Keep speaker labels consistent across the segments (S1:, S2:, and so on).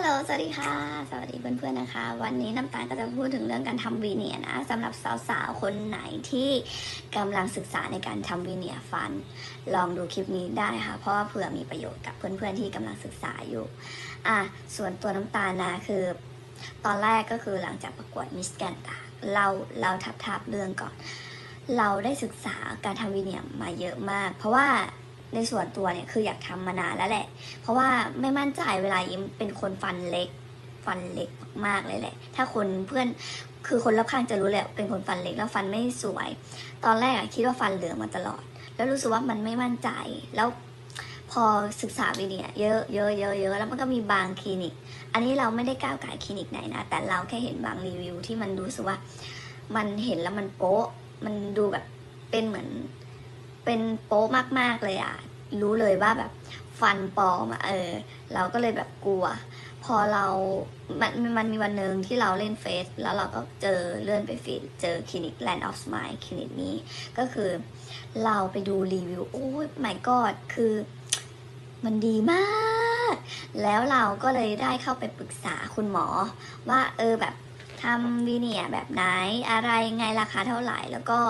S1: ฮัลโหล สวัสดีค่ะ สวัสดีเพื่อนๆนะคะ วันนี้น้ำตาลก็จะพูดถึงเรื่องการทำวีเนียร์นะสำหรับสาวๆ คนไหนที่กำลังศึกษาในการทำวีเนียร์ฟัน ลองดูคลิปนี้ได้ค่ะ เพราะว่าเผื่อมีประโยชน์กับเพื่อนๆที่กำลังศึกษาอยู่ อะ ส่วนตัวน้ำตาลนะคือ ตอนแรกก็คือหลังจากประกวดมิสแกนตาเราเราทับทับเรื่องก่อน เราได้ศึกษาการทำวีเนียร์มาเยอะมาก เพราะว่า ในส่วนตัวเนี่ยคืออยากทำมานานแล้วแหละ เพราะว่าไม่มั่นใจเวลายิ้มเป็นคนฟันเล็ก ฟันเล็กมากเลยแหละ ถ้าคนเพื่อนคือคนรอบข้างจะรู้แหละเป็นคนฟันเล็กแล้วฟันไม่สวย ตอนแรกอะคิดว่าฟันเหลืองมาตลอด แล้วรู้สึกว่ามันไม่มั่นใจแล้วพอศึกษาวิเนียเยอะเยอะเยอะเยอะแล้วมันก็มีบางคลินิก อันนี้เราไม่ได้ก้าวไก่คลินิกไหนนะ แต่เราแค่เห็นบางรีวิวที่มันรู้สึกว่า มันเห็นแล้วมันโป๊ะ มันดูแบบเป็นเหมือน เป็นโป๊ะมากๆเลยอะ รู้เลยว่าแบบฟันปลอมเออ เราก็เลยแบบกลัว พอเรา มันมันมีวันหนึ่งที่เราเล่นเฟซแล้วเราก็เจอเลื่อนไปฟีดเจอคลินิก Land of Smile คลินิกนี้ ก็คือเราไปดูรีวิว โอ้ยไม่กอดคือมันดีมาก แล้วเราก็เลยได้เข้าไปปรึกษาคุณหมอ ว่าเออแบบทำวีเนียร์แบบไหนอะไรไงราคาเท่าไหร่แล้วก็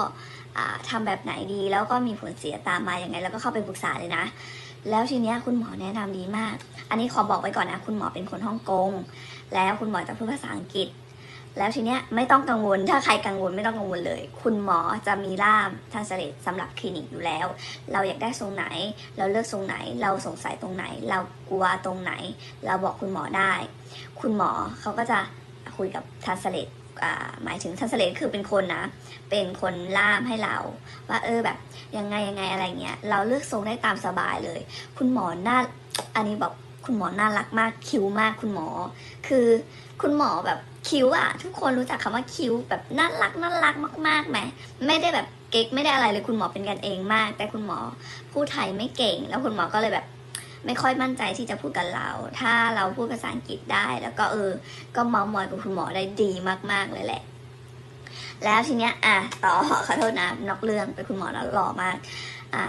S1: อ่าทำแบบไหนดี แล้วก็มีผลเสียตามมาอย่างไง แล้วก็เข้าไปปรึกษาเลยนะ แล้วทีเนี้ยคุณหมอแนะนำดีมาก อันนี้ขอบอกไว้ก่อนนะคุณหมอเป็นคนฮ่องกง แล้วคุณหมอจะพูดภาษาอังกฤษ แล้วทีเนี้ยไม่ต้องกังวล ถ้าใครกังวลไม่ต้องกังวลเลย คุณหมอจะมีล่ามทันสเลตสำหรับคลินิกอยู่แล้ว เราอยากได้ทรงไหน เราเลือกทรงไหน เราสงสัยตรงไหน เรากลัวตรงไหน เราบอกคุณหมอได้ คุณหมอเขาก็จะคุยกับทันสเลต หมายถึงทันสเลตคือเป็นคนนะ เป็นคนล่ามให้เรา ว่าเออแบบยังไงยังไงอะไรเงี้ย เราเลือกทรงได้ตามสบายเลย คุณหมอหน่าอันนี้บอกคุณหมอน่ารักมากคิ้วมากคุณหมอ คือคุณหมอแบบคิ้วอะทุกคนรู้จักคำว่าคิ้วแบบน่ารักน่ารักมากๆไหมไม่ได้แบบเก๊กไม่ได้อะไรเลยคุณหมอเป็นกันเองมาก แต่คุณหมอพูดไทยไม่เก่ง แล้วคุณหมอก็เลยแบบ ไม่ค่อยมั่นใจที่จะพูดกับเรา ถ้าเราพูดภาษาอังกฤษได้ แล้วก็เออ ก็เมามอยกับคุณหมอได้ดีมากๆเลยแหละ แล้วทีเนี้ยอะต่อขอโทษนะนอกเรื่องเป็นคุณหมอแล้วหล่อมาก อะ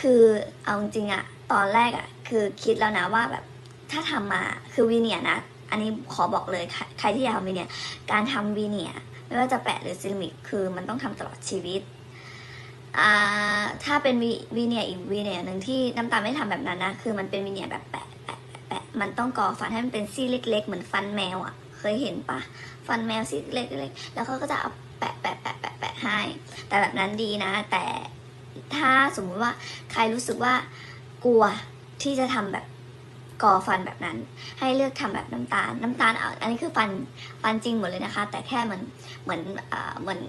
S1: คือเอาจริงๆอะตอนแรกอะคือคิดแล้วนะว่าแบบถ้าทำมาคือวีเนียนะอันนี้ขอบอกเลยใครที่อยากทำวีเนียการทำวีเนียไม่ว่าจะแปะหรือซิลิมิกคือมันต้องทำตลอดชีวิต ถ้าเป็นวีเนียอีกวีเนียหนึ่งที่น้ำตาลไม่ทำแบบนั้นนะ คือมันเป็นวีเนียแบบแปะแปะแปะมันต้องก่อฟันให้มันเป็นซี่เล็ก ๆ เหมือนฟันแมวอะเคยเห็นปะฟันแมวซี่เล็กๆแล้วเขาก็จะเอาแปะแปะแปะแปะแปะให้ แต่แบบนั้นดีนะ แต่ถ้าสมมุติว่าใครรู้สึกว่ากลัวที่จะทำแบบก่อฟันแบบนั้น ให้เลือกทำแบบน้ำตาลน้ำตาลอาอันนี้คือฟันฟันจริงหมดเลยนะคะ แต่แค่มันเหมือนเหมือน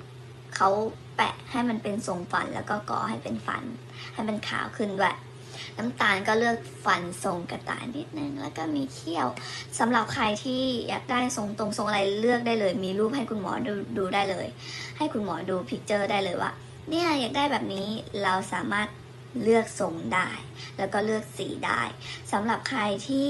S1: เขาแปะให้มันเป็นทรงฟันแล้วก็ก่อให้เป็นฟัน ให้มันขาวขึ้นด้วยน้ำตาลก็เลือกฟันทรงกระต่ายนิดนึงแล้วก็มีเขี้ยวสำหรับใครที่อยากได้ทรงตรงทรงอะไรเลือกได้เลย มีรูปให้คุณหมอดูดูได้เลย ให้คุณหมอดูพิกเจอร์ได้เลยว่าเนี่ยอยากได้แบบนี้เราสามารถ เลือกทรงได้ แล้วก็เลือกสีได้สำหรับใครที่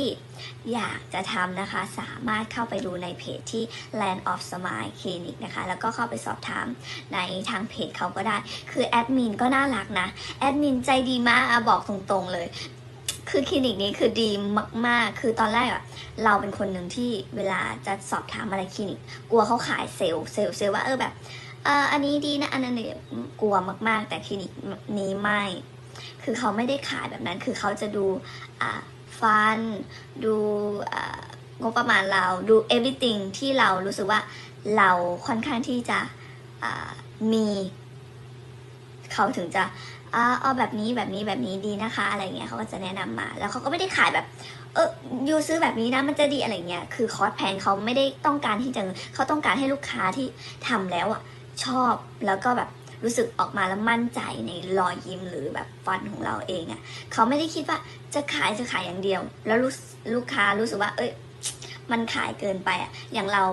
S1: อยากจะทำนะคะ สามารถเข้าไปดูในเพจที่ Land of Smile Clinic นะคะ แล้วก็เข้าไปสอบถามในทางเพจเขาก็ได้ คือแอดมินก็น่ารักนะ แอดมินใจดีมากอบอกตรงๆเลย คือคลินิกนี้คือดีมากๆ คือตอนแรกอะเราเป็นคนหนึ่งที่เวลาจะสอบถามอะไรคลินิก กลัวเขาขายเซลล์เซลล์เซลว่าเออแบบเอออันนี้ดีนะ อันนั้นเนี่ยกลัวมาก ๆ แต่คลินิกนี้ไม่ คือเขาไม่ได้ขายแบบนั้น คือเขาจะดูอ่าฟัน ดูงบประมาณเรา ดู everything ที่เรารู้สึกว่าเราค่อนข้างที่จะมี เขาถึงจะอ่าเอาแบบนี้แบบนี้แบบนี้ดีนะคะ อะไรเงี้ยเขาก็จะแนะนำมา แล้วเขาก็ไม่ได้ขายแบบ เออยูซื้อแบบนี้นะมันจะดีอะไรเงี้ย คือคอร์สแพงเขาไม่ได้ต้องการที่จะเขาต้องการให้ลูกค้าที่ทำแล้วอะชอบแล้วก็แบบ รู้สึกออกมาแล้วมั่นใจในรอยยิ้มหรือแบบฟันของเราเองอะเขาไม่ได้คิดว่าจะขายจะขายอย่างเดียว แล้วลูกลูกค้ารู้สึกว่า เอ้ย มันขายเกินไปอะอย่างเรา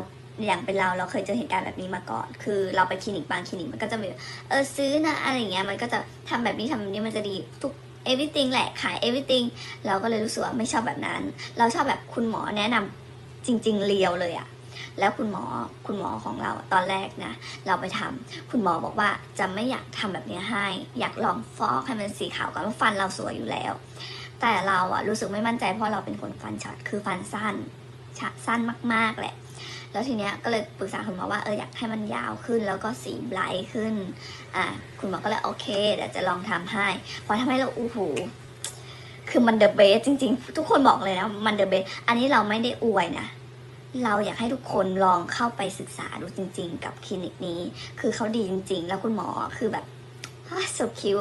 S1: อย่างเป็นเราเราเคยเจอเหตุการณ์แบบนี้มาก่อน คือเราไปคลินิกบางคลินิกมันก็จะมีเออซื้อนะอะไรเงี้ยมันก็จะทำแบบนี้ทำแบบนี้มันจะดีทุก everything แหละขาย everything เราก็เลยรู้สึกว่าไม่ชอบแบบนั้น เราชอบแบบคุณหมอแนะนำจริง ๆเรียวเลยอะ แล้วคุณหมอคุณหมอของเราตอนแรกนะ เราไปทำคุณหมอบอกว่าจะไม่อยากทำแบบนี้ให้ อยากลองฟอกให้มันสีขาวก่อนว่าฟันเราสวยอยู่แล้ว แต่เราอะรู้สึกไม่มั่นใจเพราะเราเป็นคนฟันช็อตคือฟันสั้นชะสั้นมากๆแหละ แล้วทีเนี้ยก็เลยปรึกษาคุณหมอว่าเอออยากให้มันยาวขึ้นแล้วก็สีไบรท์ขึ้น อะคุณหมอก็เลยโอเคเดี๋ยวจะลองทำให้ พอทำให้เราอู้หูคือมันเดอะเบสจริง ๆ ทุกคนบอกเลยนะ มันเดอะเบสอันนี้เราไม่ได้อวยนะ เราอยากให้ทุกคนลองเข้าไปศึกษาดูจริง ๆ กับคลินิกนี้ คือเขาดีจริง ๆ แล้วคุณหมอคือแบบสุดคิว